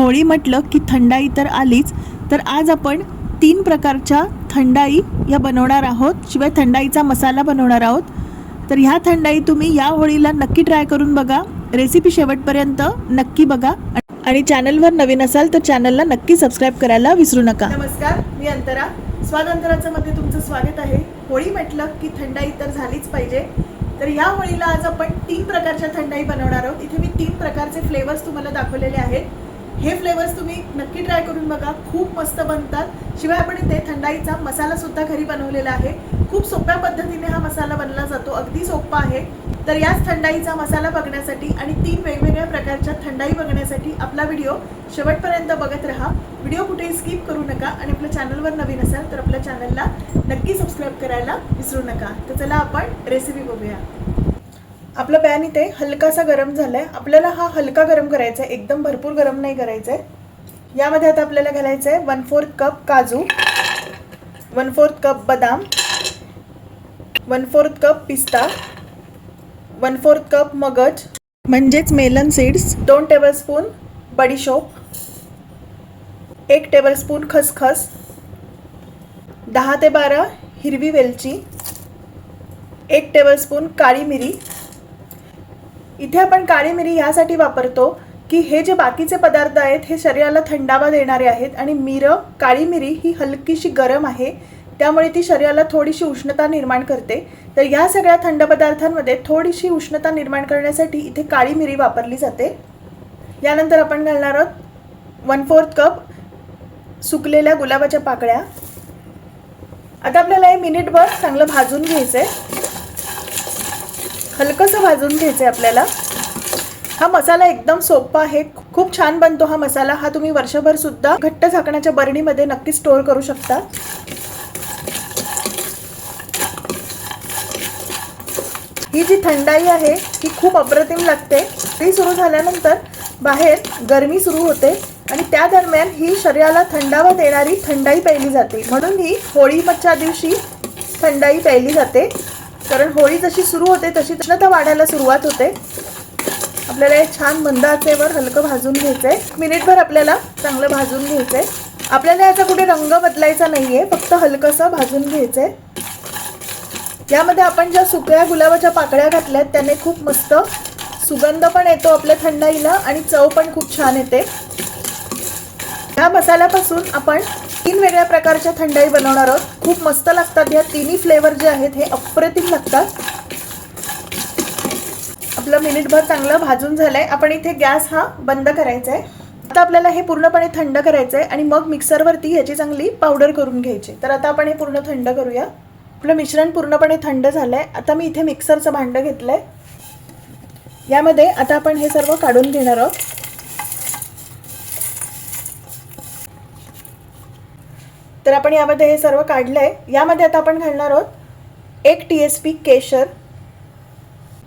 होळी म्हटलं की थंडाई तर आलीच तर आज आपण तीन प्रकारच्या थंडाई या बनवणार आहोत. शिवाय थंडाईचा मसाला बनवणार आहोत. तर ह्या थंडाई तुम्ही या होळीला नक्की ट्राय करून बघा. रेसिपी शेवटपर्यंत नक्की बघा. आणि चॅनलवर नवीन असाल तर चॅनलला नक्की सबस्क्राईब करायला विसरू नका. नमस्कार मी अंतरा. स्वाद अंतराचं मध्ये तुमचं स्वागत आहे. होळी म्हटलं की थंडाई तर झालीच पाहिजे. तर या होळीला आज आपण तीन प्रकारच्या थंडाई बनवणार आहोत. इथे मी तीन प्रकारचे फ्लेवर्स तुम्हाला दाखवलेले आहेत. हे फ्लेवर्स तुम्ही नक्की ट्राय करून बघा. खूप मस्त बनतात. शिवाय आपण इथे थंडाईचा मसाला सुद्धा घरी बनवलेला आहे. खूप सोप्या पद्धतीने हा मसाला बनला जातो. अगदी सोपा आहे. तर याच थंडाईचा मसाला बघण्यासाठी आणि तीन वेगवेगळ्या प्रकारच्या थंडाई बघण्यासाठी आपला व्हिडिओ शेवटपर्यंत बघत राहा. व्हिडिओ कुठेही स्किप करू नका आणि आपल्या चॅनलवर नवीन असाल तर आपल्या चॅनलला नक्की सबस्क्राईब करायला विसरू नका. तर चला आपण रेसिपी बघूया. आपलं पॅन इथे हलकासा गरम झालाय. आपल्याला हा हलका गरम करायचा आहे एकदम भरपूर गरम नाही करायचा आहे यामध्ये आता आपल्याला घालायचं आहे वन फोर्थ कप काजू वन फोर्थ कप बदाम वन फोर्थ कप पिस्ता वन फोर्थ कप मगज म्हणजेच मेलन सीड्स दोन टेबलस्पून बडीशोप एक टेबलस्पून खसखस दहा ते बारा हिरवी वेलची एक टेबलस्पून काळी मिरी इथे आपण काळी मिरी ह्यासाठी वापरतो की हे जे बाकीचे पदार्थ आहेत हे शरीराला थंडावा देणारे आहेत आणि मिरं काळी मिरी ही हलकीशी गरम आहे त्यामुळे ती शरीराला थोडीशी उष्णता निर्माण करते. तर या सगळ्या थंड पदार्थांमध्ये थोडीशी उष्णता निर्माण करण्यासाठी इथे काळी मिरी वापरली जाते. यानंतर आपण घालणार आहोत वन फोर्थ कप सुकलेल्या गुलाबाच्या पाकळ्या. आता आपल्याला हे मिनिटभर चांगलं भाजून घ्यायचं आहे हलकंसं भाजून घ्यायचं आहे आपल्याला. हा मसाला एकदम सोपा आहे. खूप छान बनतो हा मसाला. हा तुम्ही वर्षभर सुद्धा घट्ट झाकण्याच्या बरणीमध्ये नक्की स्टोअर करू शकता. ही जी थंडाई आहे ही खूप अप्रतिम लागते. ती सुरू झाल्यानंतर बाहेर गरमी सुरू होते आणि त्या दरम्यान ही शरीराला थंडावा देणारी थंडाई प्यायली जाते. म्हणून ही होळी मच्छा दिवशी थंडाई प्यायली जाते. कारण होळी जशी सुरू होते तशी उष्णता वाढायला सुरुवात होते. आपल्याला हे छान मंद आचेवर हलकं भाजून घ्यायचं आहे मिनिटभर आपल्याला चांगलं भाजून घ्यायचं आहे आपल्याला याचा कुठे रंग बदलायचा नाही आहे फक्त हलकंसं भाजून घ्यायचं आहे यामध्ये आपण ज्या सुक्या गुलाबाच्या पाकळ्या घातल्यात त्याने खूप मस्त सुगंध पण येतो आपल्या थंडाईला आणि चव पण खूप छान येते. ह्या मसाल्यापासून आपण तीन वेगळ्या प्रकारच्या थंडाई बनवणार आहोत. खूप मस्त लागतात ह्या तिन्ही फ्लेवर जे आहेत हे अप्रतिम लागतात. आपलं मिनिटभर चांगलं भाजून झालंय. आपण इथे गॅस हा बंद करायचा आहे आता आपल्याला हे पूर्णपणे थंड करायचं आहे आणि मग मिक्सरवरती ह्याची चांगली पावडर करून घ्यायची. तर आता आपण हे पूर्ण थंड करूया. आपलं मिश्रण पूर्णपणे थंड झालंय. आता मी इथे मिक्सरचं भांडं घेतलंय. यामध्ये आता आपण हे सर्व काढून घेणार आहोत. तर आपण यामध्ये हे सर्व काढलं आहे यामध्ये आता आपण घालणार आहोत एक टी एस पी केशर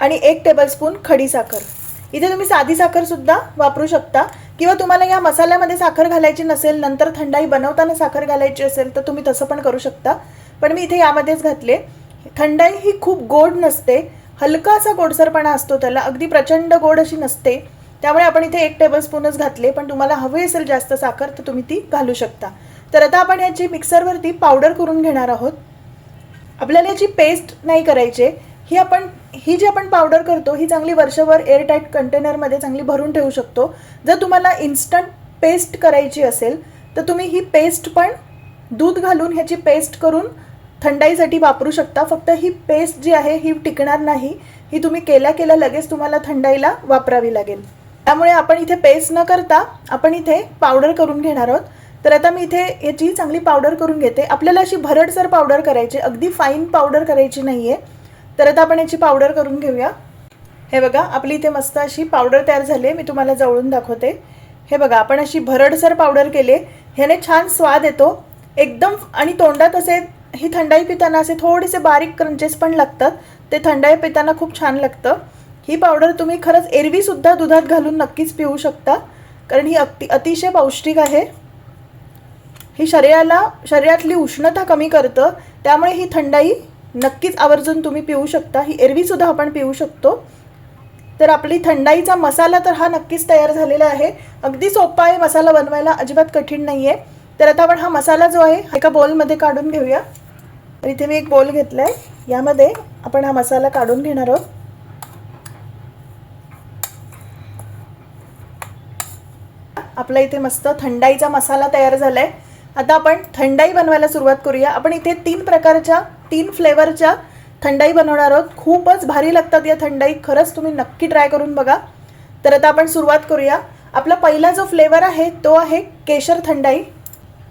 आणि एक टेबलस्पून खडी साखर. इथे तुम्ही साधी साखर सुद्धा वापरू शकता. किंवा तुम्हाला या मसाल्यामध्ये साखर घालायची नसेल नंतर थंडाई बनवताना साखर घालायची असेल तर तुम्ही तसं पण करू शकता. पण मी इथे यामध्येच घातले. थंडाई ही खूप गोड नसते. हलका असा गोडसरपणा असतो त्याला. अगदी प्रचंड गोड अशी नसते. त्यामुळे आपण इथे एक टेबलस्पूनच घातले. पण तुम्हाला हवी असेल जास्त साखर तर तुम्ही ती घालू शकता. तर आता आपण ह्याची मिक्सरवरती पावडर करून घेणार आहोत. आपल्याला याची पेस्ट नाही करायची. ही आपण ही जी आपण पावडर करतो ही चांगली वर्षभर एअरटाईट कंटेनरमध्ये चांगली भरून ठेवू शकतो. जर तुम्हाला इन्स्टंट पेस्ट करायची असेल तर तुम्ही ही पेस्ट पण दूध घालून ह्याची पेस्ट करून थंडाईसाठी वापरू शकता. फक्त ही पेस्ट जी आहे ही टिकणार नाही. ही तुम्ही केल्या केल्या लगेच तुम्हाला थंडाईला वापरावी लागेल. त्यामुळे आपण इथे पेस्ट न करता आपण इथे पावडर करून घेणार आहोत. तर आता मी इथे याची चांगली पावडर करून घेते आपल्याला अशी भरडसर पावडर करायची अगदी फाईन पावडर करायची नाही आहे तर आता आपण याची पावडर करून घेऊया. हे बघा आपली इथे मस्त अशी पावडर तयार झाली आहे मी तुम्हाला जवळून दाखवते. हे बघा आपण अशी भरडसर पावडर केले ह्याने छान स्वाद येतो. एकदम आणि तोंडात असे ही थंडाई पिताना असे थोडेसे बारीक क्रंचेस पण लागतात. ते थंडाई पिताना खूप छान लागतं. ही पावडर तुम्ही खरंच एरवीसुद्धा दुधात घालून नक्कीच पिऊ शकता. कारण ही अति अतिशय पौष्टिक आहे. ही शरीराला शरीरातली उष्णता कमी करतं त्यामुळे ही थंडाई नक्कीच आवर्जून तुम्ही पिऊ शकता. ही एरवीसुद्धा आपण पिऊ शकतो. तर आपली थंडाईचा मसाला तर हा नक्कीच तयार झालेला आहे. अगदी सोपा आहे मसाला बनवायला अजिबात कठीण नाही आहे तर आता आपण हा मसाला जो आहे एका बोलमध्ये काढून घेऊया. तर इथे मी एक बोल घेतला आहे यामध्ये आपण हा मसाला काढून घेणार आहोत. आपला इथे मस्त थंडाईचा मसाला तयार झाला आहे आता आपण थंडाई बनवायला सुरुवात करूया. आपण इथे तीन प्रकारच्या तीन फ्लेवरच्या थंडाई बनवणार आहोत. खूपच भारी लागतात या थंडाई. खरंच तुम्ही नक्की ट्राय करून बघा. तर आता आपण सुरुवात करूया. आपला पहिला जो फ्लेवर आहे तो आहे केशर थंडाई.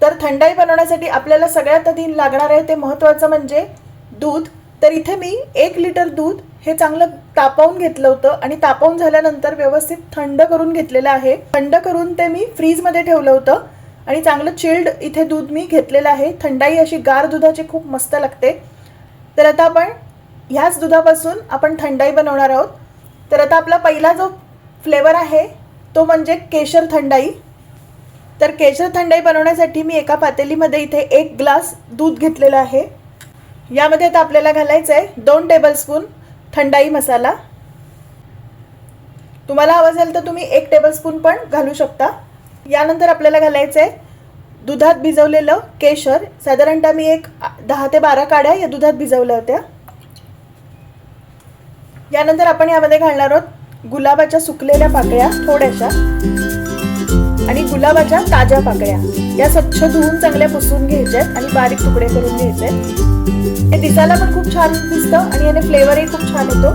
तर थंडाई बनवण्यासाठी आपल्याला सगळ्यात आधी लागणार आहे ते महत्त्वाचं म्हणजे दूध. तर इथे मी एक लिटर दूध हे चांगलं तापवून घेतलं होतं आणि तापवून झाल्यानंतर व्यवस्थित थंड करून घेतलेलं आहे. थंड करून ते मी फ्रीजमध्ये ठेवलं होतं. आणि चांगलं चिल्ड इथे दूध मी घेतलेलं आहे. थंडाई अशी गार दुधाची खूप मस्त लागते. तर आता आपण ह्याच दुधापासून आपण थंडाई बनवणार आहोत. तर आता आपला पहिला जो फ्लेवर आहे तो म्हणजे केशर थंडाई. तर केशर थंडाई बनवण्यासाठी मी एका पातेलीमध्ये इथे एक ग्लास दूध घेतलेलं आहे. यामध्ये आता आपल्याला घालायचं आहे दोन टेबलस्पून थंडाई मसाला. तुम्हाला हवं असेल तर तुम्ही एक टेबलस्पून पण घालू शकता. यानंतर आपल्याला घालायचं आहे दुधात भिजवलेलं केशर. साधारणतः मी एक दहा ते बारा काड्या या दुधात भिजवल्या होत्या. यानंतर आपण यामध्ये घालणार आहोत गुलाबाच्या सुकलेल्या पाकळ्या थोड्याशा आणि गुलाबाच्या ताज्या पाकळ्या. या स्वच्छ धुवून चांगल्या पुसून घ्यायच्या आणि बारीक तुकडे करून घ्यायचे हे दिसायला पण खूप छान दिसतं आणि याने फ्लेवरही खूप छान येतो.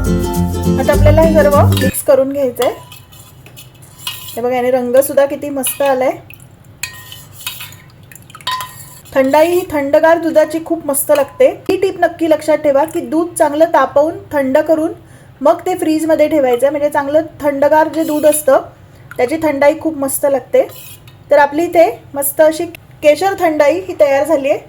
आता आपल्याला हे सर्व मिक्स करून घ्यायचं आहे हे बघा याने रंग सुद्धा किती मस्त आलाय. थंडाई ही थंडगार दुधाची खूप मस्त लागते. ही टीप नक्की लक्षात ठेवा की दूध चांगलं तापवून थंड करून मग ते फ्रीजमध्ये ठेवायचं. म्हणजे चांगलं थंडगार जे दूध असतं त्याची थंडाई खूप मस्त लागते. तर आपली इथे मस्त अशी केशर थंडाई ही तयार झाली आहे.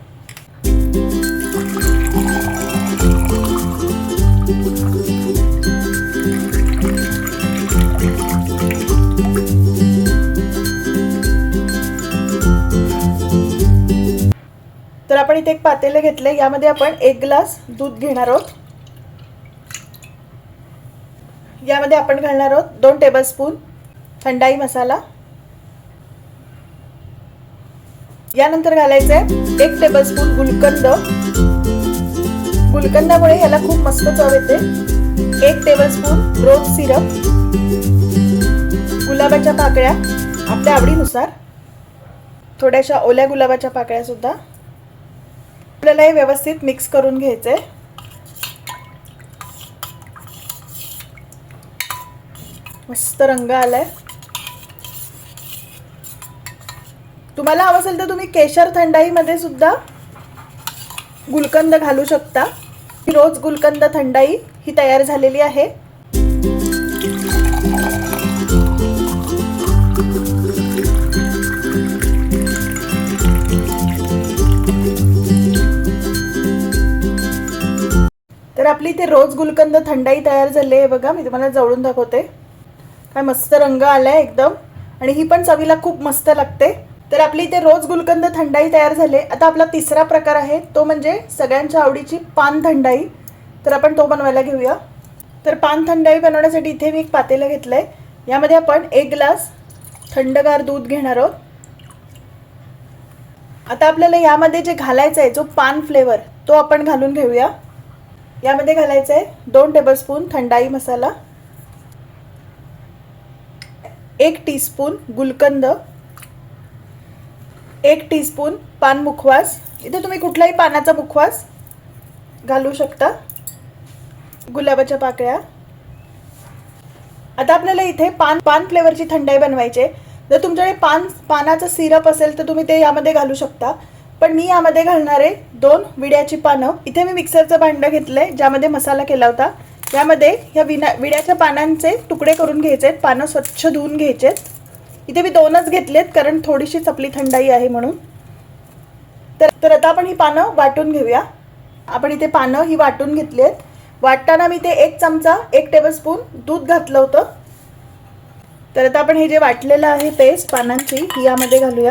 आपण इथे एक पातेले घेतले यामध्ये आपण एक ग्लास दूध घेणार आहोत. यामध्ये आपण घालणार आहोत दोन टेबलस्पून थंडाई मसाला. यानंतर घालायचं आहे एक टेबलस्पून गुलकंद. गुलकंदामुळे ह्याला खूप मस्त चव येते. एक टेबलस्पून रोज सिरप गुलाबाच्या पाकळ्या आपल्या आवडीनुसार. थोड्याशा ओल्या गुलाबाच्या पाकळ्या सुद्धा. आपल्याला हे व्यवस्थित मिक्स करून घ्यायचंय. मस्त रंग आलाय. तुम्हाला हवं असेल तर तुम्ही केशर थंडाईमध्ये सुद्धा गुलकंद घालू शकता. ही रोज गुलकंद थंडाई ही तयार झालेली आहे. आपली ते रोज गुलकंद थंडाई तयार झाली आहे बघा मी तुम्हाला जवळून दाखवते. काय मस्त रंग आलाय एकदम. आणि ही पण चवीला खूप मस्त लागते. तर आपली इथे रोज गुलकंद थंडाई तयार झाले आता आपला तिसरा प्रकार आहे तो म्हणजे सगळ्यांच्या आवडीची पान थंडाई. तर आपण तो बनवायला घेऊया. तर पान थंडाई बनवण्यासाठी इथे मी एक पातेलं घेतलं आहे यामध्ये आपण एक ग्लास थंडगार दूध घेणार आहोत. आता आपल्याला यामध्ये जे घालायचं आहे जो पान फ्लेवर तो आपण घालून घेऊया. यामध्ये घालायचं आहे दोन टेबलस्पून थंडाई मसाला एक टीस्पून गुलकंद एक टीस्पून पान मुखवास. इथे तुम्ही कुठलाही पानाचा मुखवास घालू शकता. गुलाबाच्या पाकळ्या. आता आपल्याला इथे पान पान फ्लेवरची थंडाई बनवायची आहे. जर तुमच्याकडे पान पानाचं सिरप असेल तर तुम्ही ते यामध्ये घालू शकता. पण मी यामध्ये घालणार आहे दोन विड्याची पानं इथे मी मिक्सरचं भांडं घेतलं आहे ज्यामध्ये मसाला केला होता. यामध्ये ह्या विना विड्याच्या पानांचे तुकडे करून घ्यायचे आहेत पानं स्वच्छ धुवून घ्यायचे आहेत इथे मी दोनच घेतलेत कारण थोडीशीच आपली थंडाई आहे म्हणून. तर तर आता आपण ही पानं वाटून घेऊया. आपण इथे पानं ही वाटून घेतली आहेत वाटताना मी ते एक चमचा एक टेबलस्पून दूध घातलं होतं. तर आता आपण हे जे वाटलेलं आहे पेस्ट पानांची ही यामध्ये घालूया.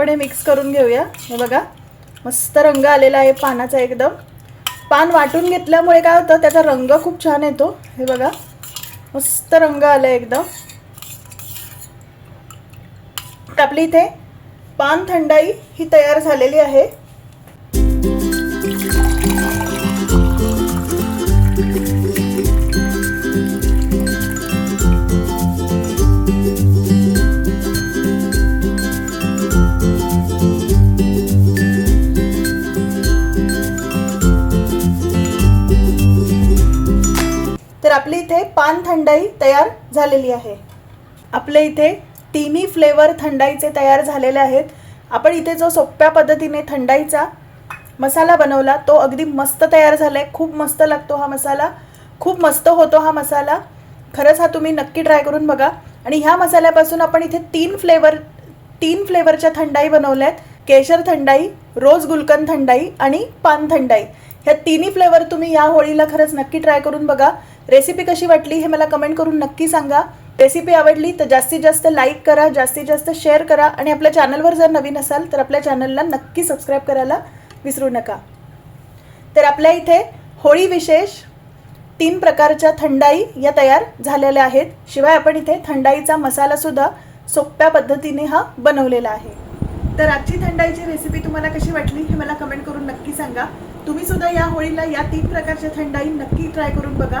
आपण हे मिक्स करून घेऊया. हे बघा मस्त रंग आलेला आहे पानाचा एकदम. पान वाटून घेतल्यामुळे काय होतं त्याचा रंग खूप छान येतो. हे बघा मस्त रंग आला एकदम. तर आपली इथे पान थंडाई ही तयार झालेली आहे. पान थंडाई तयार झालेली आहे. आपल्या इथे तिन्ही फ्लेवर थंडाईचे तयार झालेले आहेत. आपण इथे जो सोप्या पद्धतीने थंडाईचा मसाला बनवला तो अगदी मस्त तयार झाला आहे खूप मस्त लागतो हा मसाला. खूप मस्त होतो हा मसाला. खरंच हा तुम्ही नक्की ट्राय करून बघा. आणि ह्या मसाल्यापासून आपण इथे तीन फ्लेवर तीन फ्लेवरच्या थंडाई बनवल्या आहेत केशर थंडाई रोज गुलकंद थंडाई आणि पान थंडाई. ह्या तिन्ही फ्लेवर तुम्ही या होळीला खरंच नक्की ट्राय करून बघा. रेसिपी कशी वाटली हे मला कमेंट करून नक्की सांगा. रेसिपी आवडली तर जास्तीत जास्त लाईक करा जास्तीत जास्त शेअर करा आणि आपल्या चॅनलवर जर नवीन असाल तर आपल्या चॅनलला नक्की सबस्क्राईब करायला विसरू नका. तर आपल्या इथे होळी विशेष तीन प्रकारच्या थंडाई या तयार झालेल्या आहेत. शिवाय आपण इथे थंडाईचा मसालासुद्धा सोप्या पद्धतीने हा बनवलेला आहे. तर आजची थंडाईची रेसिपी तुम्हाला कशी वाटली हे मला कमेंट करून नक्की सांगा. तुम्ही सुद्धा या होळीला या तीन प्रकारच्या थंडाई नक्की ट्राय करून बघा.